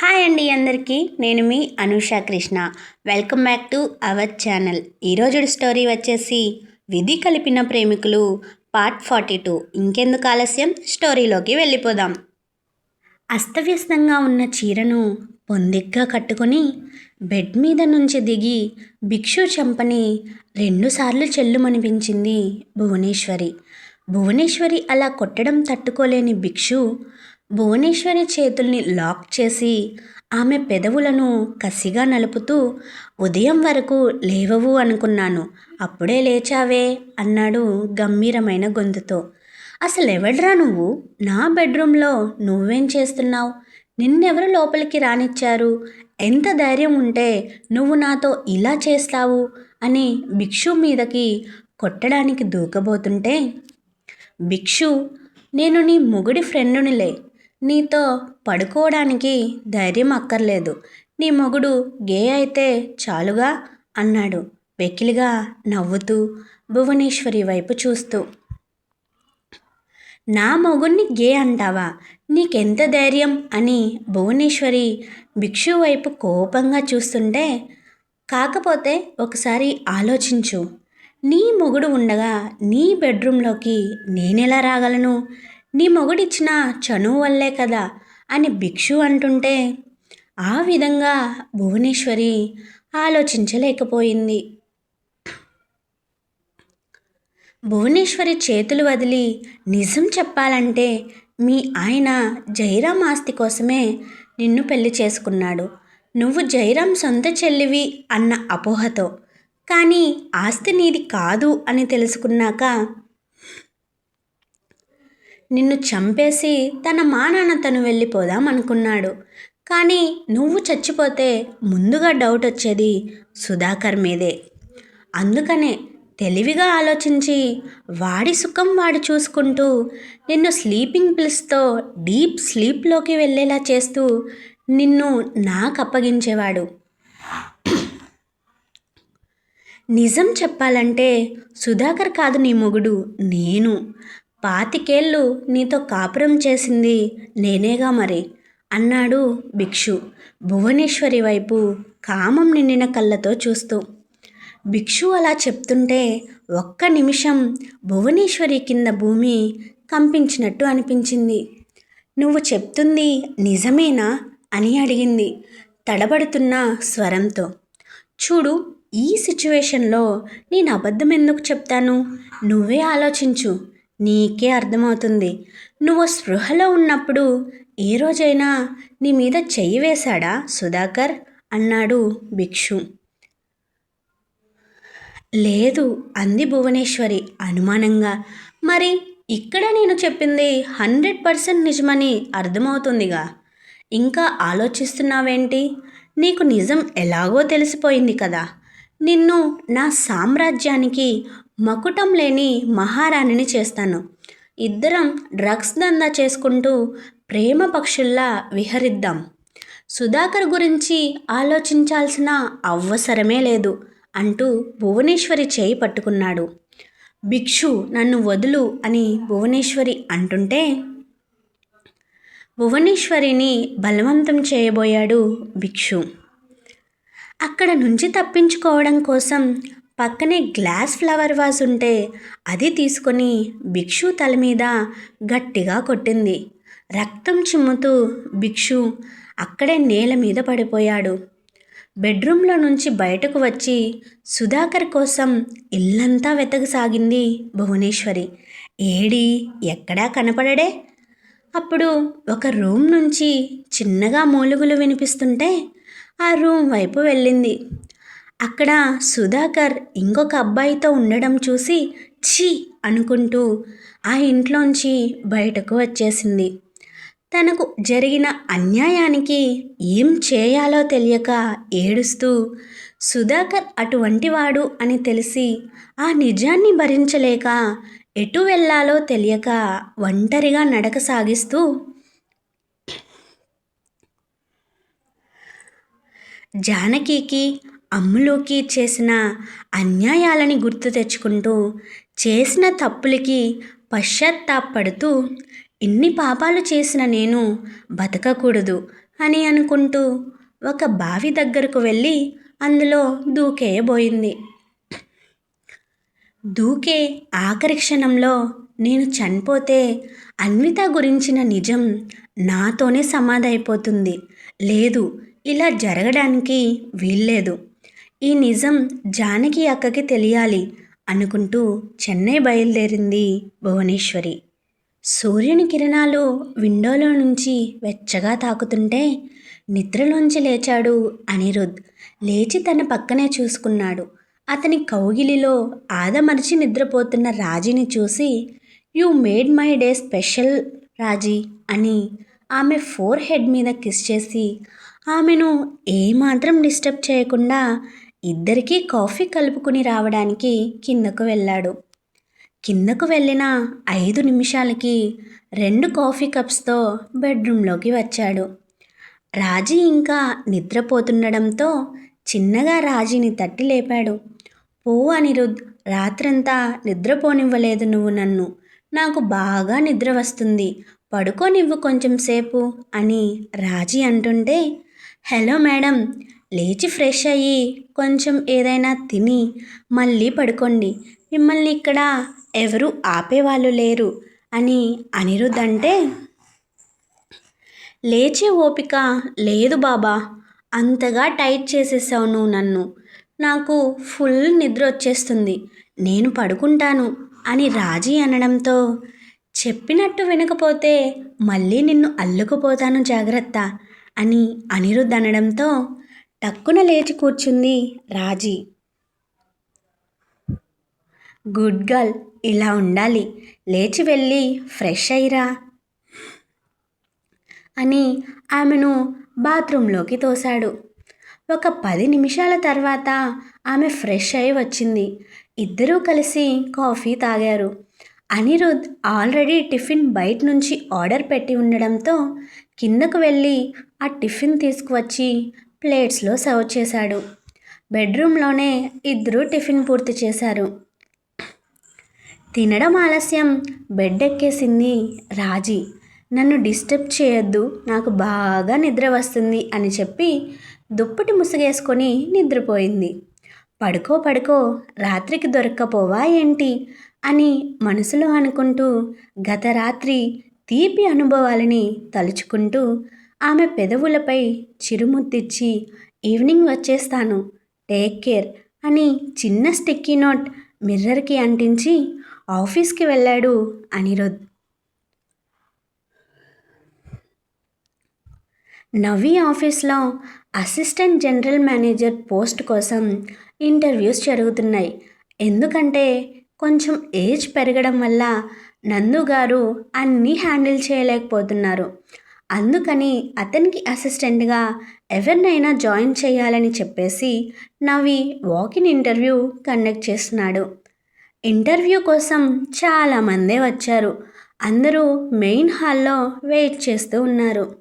Hi అండి అందరికీ నేను మీ Anusha Krishna. Welcome back to our channel. ఈరోజు స్టోరీ వచ్చేసి విధి కలిపిన ప్రేమికులు పార్ట్ ఫార్టీ టూ. ఇంకెందుకు ఆలస్యం? స్టోరీలోకి వెళ్ళిపోదాం. అస్తవ్యస్తంగా ఉన్న చీరను పొందిగ్గా కట్టుకొని బెడ్ మీద నుంచి దిగి భిక్షు చెంపని రెండుసార్లు చెల్లుమనిపించింది భువనేశ్వరి. భువనేశ్వరి అలా కొట్టడం తట్టుకోలేని భిక్షు భువనేశ్వరి చేతుల్ని లాక్ చేసి ఆమె పెదవులను కసిగా నలుపుతూ ఉదయం వరకు లేవవు అనుకున్నాను అప్పుడే లేచావే అన్నాడు గంభీరమైన గొంతుతో. అసలెవడ్రా నువ్వు? నా బెడ్రూమ్లో నువ్వేం చేస్తున్నావు? నిన్నెవరు లోపలికి రానిచ్చారు? ఎంత ధైర్యం ఉంటే నువ్వు నాతో ఇలా చేస్తావు? అని భిక్షు మీదకి కొట్టడానికి దూకబోతుంటే భిక్షు నేను నీ మొగుడి ఫ్రెండునిలే నీతో పడుకోవడానికి ధైర్యం అక్కర్లేదు. నీ మొగుడు గే అయితే చాలుగా అన్నాడు వెకిలిగా నవ్వుతూ భువనేశ్వరి వైపు చూస్తూ. నా మొగుణ్ణి గే అంటావా? నీకెంత ధైర్యం అని భువనేశ్వరి భిక్షు వైపు కోపంగా చూస్తుంటే కాకపోతే ఒకసారి ఆలోచించు. నీ మొగుడు ఉండగా నీ బెడ్రూంలోకి నేనెలా రాగలను? నీ మొగుడిచ్చిన చనువు వల్లే కదా అని భిక్షు అంటుంటే ఆ విధంగా భువనేశ్వరి ఆలోచించలేకపోయింది. భువనేశ్వరి చేతులు వదిలి నిజం చెప్పాలంటే మీ ఆయన జైరాం ఆస్తి కోసమే నిన్ను పెళ్ళి చేసుకున్నాడు. నువ్వు జైరాం సొంత చెల్లివి అన్న అపోహతో. కానీ ఆస్తి నీది కాదు అని తెలుసుకున్నాక నిన్ను చంపేసి తన మానాన తను వెళ్ళిపోదాం అనుకున్నాడు. కానీ నువ్వు చచ్చిపోతే ముందుగా డౌట్ వచ్చేది సుధాకర్ మీదే. అందుకనే తెలివిగా ఆలోచించి వాడి సుఖం వాడు చూసుకుంటూ నిన్ను స్లీపింగ్ పిల్స్తో డీప్ స్లీప్లోకి వెళ్ళేలా చేస్తూ నిన్ను నాకు అప్పగించేవాడు. నిజం చెప్పాలంటే సుధాకర్ కాదు నీ మొగుడు నేను. పాతికేళ్ళు నీతో కాపురం చేసింది నేనేగా మరి? అన్నాడు భిక్షు భువనేశ్వరి వైపు కామం నిండిన కళ్ళతో చూస్తూ. భిక్షు అలా చెప్తుంటే ఒక్క నిమిషం భువనేశ్వరి కింద భూమి కంపించినట్టు అనిపించింది. నువ్వు చెప్తుంది నిజమేనా? అని అడిగింది తడబడుతున్న స్వరంతో. చూడు ఈ సిచ్యువేషన్లో నేను అబద్ధం ఎందుకు చెప్తాను? నువ్వే ఆలోచించు. నీకే అర్థమవుతుంది. నువ్వు స్పృహలో ఉన్నప్పుడు ఏ రోజైనా నీ మీద చెయ్యి వేశాడా? సుధాకర్ అన్నాడు భిక్షు. లేదు అంది భువనేశ్వరి అనుమానంగా. మరి ఇక్కడ నేను చెప్పింది హండ్రెడ్ పర్సెంట్ నిజమని అర్థమవుతుందిగా. ఇంకా ఆలోచిస్తున్నావేంటి? నీకు నిజం ఎలాగో తెలిసిపోయింది కదా. నిన్ను నా సామ్రాజ్యానికి మకుటం లేని మహారాణిని చేస్తాను. ఇద్దరం డ్రగ్స్ దందా చేసుకుంటూ ప్రేమ పక్షుల్లా విహరిద్దాం. సుధాకర్ గురించి ఆలోచించాల్సిన అవసరమే లేదు అంటూ భువనేశ్వరి చేయి పట్టుకున్నాడు. భిక్షు నన్ను వదులు అని భువనేశ్వరి అంటుంటే భువనేశ్వరిని బలవంతం చేయబోయాడు భిక్షు. అక్కడ నుంచి తప్పించుకోవడం కోసం పక్కనే గ్లాస్ ఫ్లవర్ వాజ్ ఉంటే అది తీసుకొని భిక్షు తల మీద గట్టిగా కొట్టింది. రక్తం చిమ్ముతూ భిక్షు అక్కడే నేల మీద పడిపోయాడు. బెడ్రూమ్లో నుంచి బయటకు వచ్చి సుధాకర్ కోసం ఇల్లంతా వెతకసాగింది భువనేశ్వరి. ఏడి ఎక్కడా కనపడడే? అప్పుడు ఒక రూమ్ నుంచి చిన్నగా మూలుగులు వినిపిస్తుంటే ఆ రూమ్ వైపు వెళ్ళింది. అక్కడ సుధాకర్ ఇంకొక అబ్బాయితో ఉండడం చూసి ఛీ! అనుకుంటూ ఆ ఇంట్లోంచి బయటకు వచ్చేసింది. తనకు జరిగిన అన్యాయానికి ఏం చేయాలో తెలియక ఏడుస్తూ సుధాకర్ అటువంటి వాడు అని తెలిసి ఆ నిజాన్ని భరించలేక ఎటు వెళ్ళాలో తెలియక ఒంటరిగా నడక సాగిస్తూ జానకికి అమ్ములోకి చేసిన అన్యాయాలని గుర్తు తెచ్చుకుంటూ చేసిన తప్పులకి పశ్చాత్తాపడుతూ ఇన్ని పాపాలు చేసిన నేను బతకకూడదు అని అనుకుంటూ ఒక బావి దగ్గరకు వెళ్ళి అందులో దూకేయబోయింది. దూకే ఆఖరి క్షణంలో నేను చనిపోతే అన్విత గురించిన నిజం నాతోనే సమాధైపోతుంది. లేదు ఇలా జరగడానికి వీల్లేదు. ఈ నిజం జానకి అక్కకి తెలియాలి అనుకుంటూ చెన్నై బయలుదేరింది భువనేశ్వరి. సూర్యుని కిరణాలు విండోలో నుంచి వెచ్చగా తాకుతుంటే నిద్రలోంచి లేచాడు అనిరుద్. లేచి తన పక్కనే చూసుకున్నాడు. అతని కౌగిలిలో ఆదమరిచి నిద్రపోతున్న రాజీని చూసి you made my day special Raji అని ఆమె ఫోర్ హెడ్ మీద కిస్ చేసి ఆమెను ఏమాత్రం డిస్టర్బ్ చేయకుండా ఇద్దరికీ కాఫీ కలుపుకుని రావడానికి కిందకు వెళ్ళాడు. కిందకు వెళ్ళిన ఐదు నిమిషాలకి రెండు కాఫీ కప్స్తో బెడ్రూమ్లోకి వచ్చాడు. రాజీ ఇంకా నిద్రపోతుండడంతో చిన్నగా రాజీని తట్టి లేపాడు. పో అనిరుద్ రాత్రంతా నిద్రపోనివ్వలేదు నువ్వు నన్ను. నాకు బాగా నిద్ర వస్తుంది. పడుకోనివ్వు కొంచెం సేపు అని రాజీ అంటుంటే హలో మేడం లేచి ఫ్రెష్ అయ్యి కొంచెం ఏదైనా తిని మళ్ళీ పడుకోండి. మిమ్మల్ని ఇక్కడ ఎవరు ఆపేవాళ్ళు లేరు అని అనిరుద్ అంటే లేచే ఓపిక లేదు బాబా అంతగా టైట్ చేసేసావు నువ్వు నన్ను. నాకు ఫుల్ నిద్ర వచ్చేస్తుంది. నేను పడుకుంటాను అని రాజీ అనడంతో చెప్పినట్టు వినకపోతే మళ్ళీ నిన్ను అల్లుకుపోతాను జాగ్రత్త అని అనిరుద్ అనడంతో టక్కున లేచి కూర్చుంది రాజీ. గుడ్ గర్ల్ ఇలా ఉండాలి. లేచి వెళ్ళి ఫ్రెష్ అయ్యిరా అని ఆమెను బాత్రూంలోకి తోశాడు. ఒక పది నిమిషాల తర్వాత ఆమె ఫ్రెష్ అయి వచ్చింది. ఇద్దరూ కలిసి కాఫీ తాగారు. అనిరుద్ ఆల్రెడీ టిఫిన్ బయట నుంచి ఆర్డర్ పెట్టి ఉండడంతో కిందకు వెళ్ళి ఆ టిఫిన్ తీసుకువచ్చి ప్లేట్స్లో సర్వ్ చేశాడు. బెడ్రూమ్లోనే ఇద్దరూ టిఫిన్ పూర్తి చేశారు. తినడం ఆలస్యం. బెడ్ ఎక్కేసింది రాజీ. నన్ను డిస్టర్బ్ చేయొద్దు నాకు బాగా నిద్ర వస్తుంది అని చెప్పి దుప్పటి ముసుగేసుకొని నిద్రపోయింది. పడుకో పడుకో రాత్రికి దొరక్కపోవా ఏంటి అని మనసులో అనుకుంటూ గత రాత్రి తీపి అనుభవాలని తలుచుకుంటూ ఆమె పెదవులపై చిరుముద్దిచ్చి ఈవినింగ్ వచ్చేస్తాను టేక్ కేర్ అని చిన్న స్టిక్కీ నోట్ మిర్రర్కి అంటించి ఆఫీస్కి వెళ్ళాడు అనిరుద్. నవీ ఆఫీస్లో అసిస్టెంట్ జనరల్ మేనేజర్ పోస్ట్ కోసం ఇంటర్వ్యూస్ జరుగుతున్నాయి. ఎందుకంటే కొంచెం ఏజ్ పెరగడం వల్ల నందు గారు అన్నీ హ్యాండిల్ చేయలేకపోతున్నారు. అందుకని అతనికి అసిస్టెంట్గా ఎవరినైనా జాయిన్ చేయాలని చెప్పేసి Navi walk in interview conduct చేస్తున్నాడు. ఇంటర్వ్యూ కోసం చాలామందే వచ్చారు. అందరూ మెయిన్ హాల్లో వెయిట్ చేస్తూ ఉన్నారు.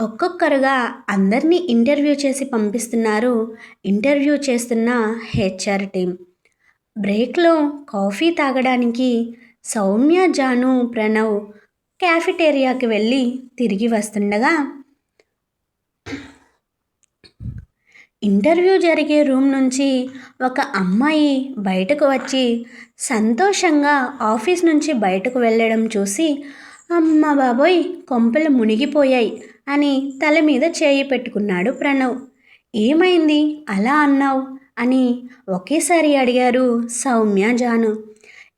ఒక్కొక్కరుగా అందరినీ ఇంటర్వ్యూ చేసి పంపిస్తున్నారు ఇంటర్వ్యూ చేస్తున్న హెచ్ఆర్ టీం బ్రేక్లో కాఫీ తాగడానికి సౌమ్య జాను ప్రణవ్ క్యాఫిటేరియాకి వెళ్ళి తిరిగి వస్తుండగా ఇంటర్వ్యూ జరిగే రూమ్ నుంచి ఒక అమ్మాయి బయటకు వచ్చి సంతోషంగా ఆఫీస్ నుంచి బయటకు వెళ్ళడం చూసి అమ్మ బాబోయ్ కొంపలు మునిగిపోయాయి అని తల మీద చేయి పెట్టుకున్నాడు ప్రణవ్. ఏమైంది? అలా అన్నావు? అని ఒకేసారి అడిగారు సౌమ్య జాను.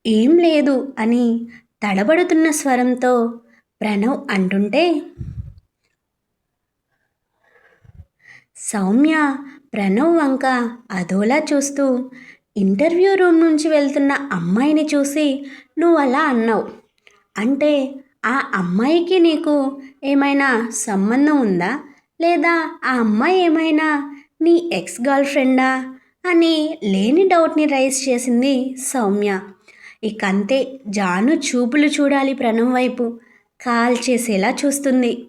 ఏం లేదు అని తడబడుతున్న స్వరంతో ప్రణవ్ అంటుంటే సౌమ్య ప్రణవ్ వంక అదోలా చూస్తూ ఇంటర్వ్యూ రూమ్ నుంచి వెళ్తున్న అమ్మాయిని చూసి నువ్వు అలా అన్నావు. అంటే ఆ అమ్మాయికి నీకు ఏమైనా సంబంధం ఉందా? లేదా ఆ అమ్మాయి ఏమైనా నీ ఎక్స్ గర్ల్ ఫ్రెండా? అని లేని డౌట్ని రైజ్ చేసింది సౌమ్య. ఇక అంతే జాను చూపులు చూడాలి ప్రణవ్ వైపు. కాల్ చేసేలా చూస్తుంది.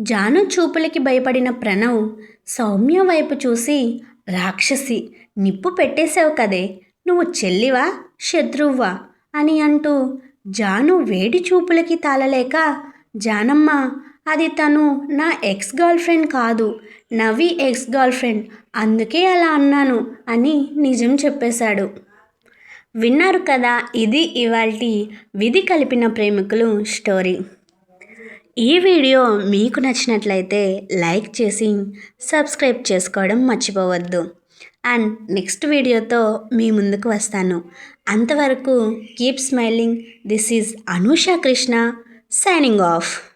జాను చూపులకి భయపడిన ప్రణవ్ సౌమ్య వైపు చూసి రాక్షసి నిప్పు పెట్టేశావు కదే. నువ్వు చెల్లివా శత్రువ్వా? అని అంటూ జాను వేడి చూపులకి తాళలేక జానమ్మ అది తను నా ఎక్స్ గర్ల్ ఫ్రెండ్ కాదు. నవి ఎక్స్ గర్ల్ ఫ్రెండ్. అందుకే అలా అన్నాను అని నిజం చెప్పేశాడు. విన్నారు కదా ఇది ఇవాల్టి విధి కలిపిన ప్రేమికులు స్టోరీ. ఈ వీడియో మీకు నచ్చినట్లయితే లైక్ చేసి సబ్స్క్రైబ్ చేసుకోవడం మర్చిపోవద్దు. అండ్ నెక్స్ట్ వీడియోతో మీ ముందుకు వస్తాను. అంతవరకు keep smiling. This is Anusha Krishna signing off.